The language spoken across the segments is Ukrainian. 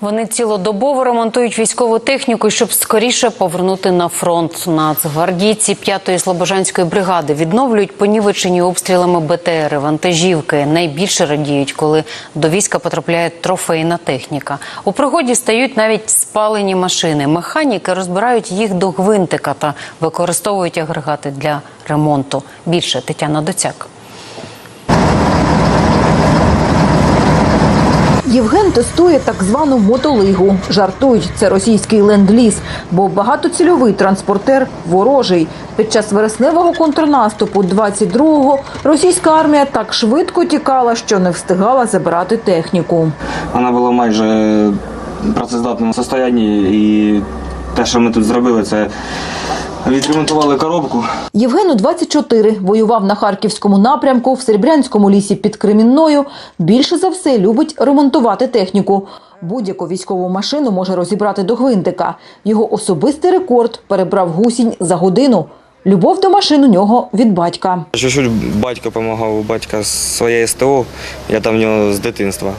Вони цілодобово ремонтують військову техніку, щоб скоріше повернути на фронт. Нацгвардійці 5-ї Слобожанської бригади відновлюють понівечені обстрілами БТРи, вантажівки. Найбільше радіють, коли до війська потрапляє трофейна техніка. У пригоді стають навіть спалені машини. Механіки розбирають їх до гвинтика та використовують агрегати для ремонту. Більше Тетяна Доцяк. Євген тестує так звану мотолигу. Жартують, це російський ленд-ліз, бо багатоцільовий транспортер ворожий. Під час вересневого контрнаступу 22-го російська армія так швидко тікала, що не встигала забирати техніку. Вона була майже в працездатному стані, і те, що ми тут зробили, це відремонтували коробку. Євгену 24, воював на харківському напрямку в Серебрянському лісі під Кремінною. Більше за все любить ремонтувати техніку. Будь-яку військову машину може розібрати до гвинтика. Його особистий рекорд перебрав гусінь за годину. Любов до машин у нього від батька. Чуть-чуть батько допомагав, у батька своє СТО, я там в нього з дитинства.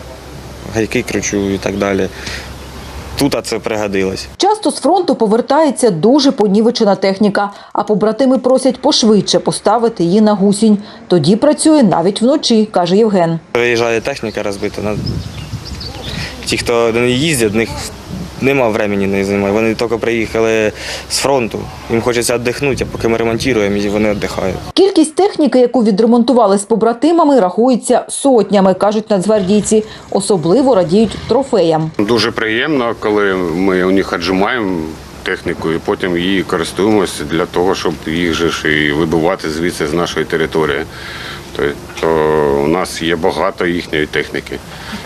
Гайки кручу і так далі. Тут це пригодилось. Часто з фронту повертається дуже понівечена техніка, а побратими просять пошвидше поставити її на гусінь. Тоді працює навіть вночі, каже Євген. Приїжджає техніка розбита. на- Ті, хто не їздять, в них нема времени не займає. Вони тільки приїхали з фронту. Їм хочеться віддихнути, а поки ми ремонтуємо, і вони віддихають. Кількість техніки, яку відремонтували з побратимами, рахується сотнями, кажуть нацгвардійці. Особливо радіють трофеям. Дуже приємно, коли ми у них віджимаємо техніку і потім її користуємося для того, щоб їх же ж і вибивати звідси з нашої території. Тобто у нас є багато їхньої техніки,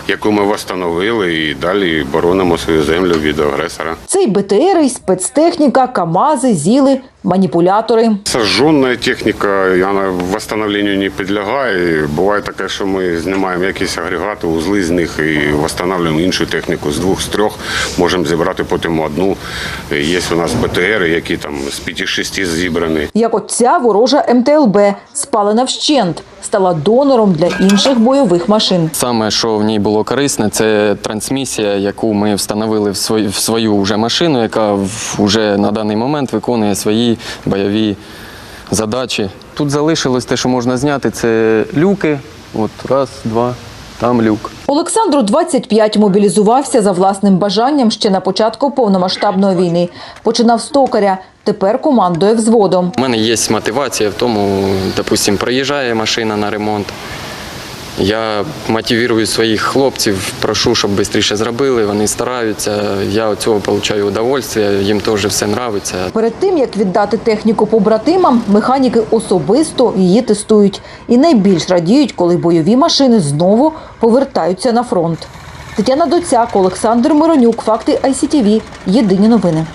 яку ми встановили і далі боронимо свою землю від агресора. Це й БТРи, й спецтехніка, КАМАЗи, ЗІЛи, маніпулятори. Сожжена техніка, вона восстановленню не підлягає. Буває таке, що ми знімаємо якісь агрегати, узли з них і встановлюємо іншу техніку. З двох, з трьох можемо зібрати потім одну. Є у нас БТРи, які там з п'яти-шести зібрані. Як от ця ворожа МТЛБ, спалена вщент, стала донором для інших бойових машин. Саме, що в ній було корисне, це трансмісія, яку ми встановили в свою, в свою вже машину, яка вже на даний момент виконує свої бойові задачі. Тут залишилось те, що можна зняти, це люки. От раз, два, там люк. Олександру 25 мобілізувався за власним бажанням ще на початку повномасштабної війни. Починав з токаря, тепер командує взводом. У мене є мотивація в тому, допустим, приїжджає машина на ремонт. Я мотивую своїх хлопців, прошу, щоб швидше зробили. Вони стараються. Я від цього отримую удовольствие, їм теж все подобається. Перед тим, як віддати техніку побратимам, механіки особисто її тестують. І найбільш радіють, коли бойові машини знову повертаються на фронт. Тетяна Доцяк, Олександр Миронюк, Факти ICTV. Єдині новини.